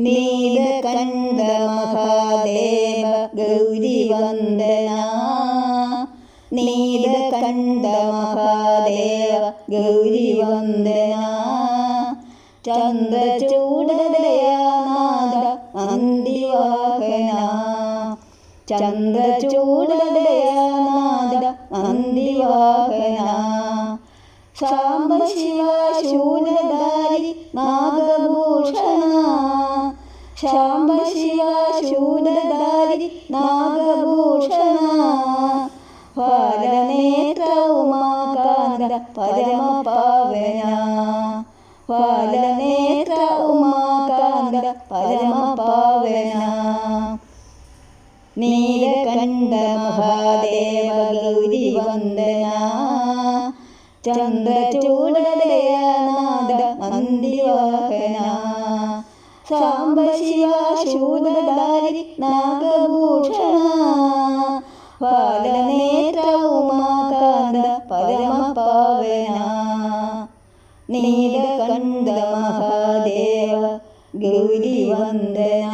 Neelakanta Mahadeva ഗൗരിവന്ദന. Neelakanta Mahadeva ഗൗരിവന്ദന. ചന്ദ്രചൂടദയാനാഥ അന്തിവാഹന. ചന്ദ്രചൂടദയാനാഥ അന്തിവാഹന. Samba Shiva ശാംബ Shiva ശൂലധാരി നാഗഭൂഷണ. ഫലനേത്ര Umakanta പരമപാവന. ഫലനേത്ര Umakanta പരമപാവന. Neelakanta Mahadeva Gauri Vandana ചന്ദ്രചൂടദയാനാഥ നന്ദിവാഹന Samba Shiva ശൂദധാരി നാഗഭൂഷണ. ഫലനേത്ര Umakanta പരമപാവന. Neelakanta Mahadeva Gauri Vandana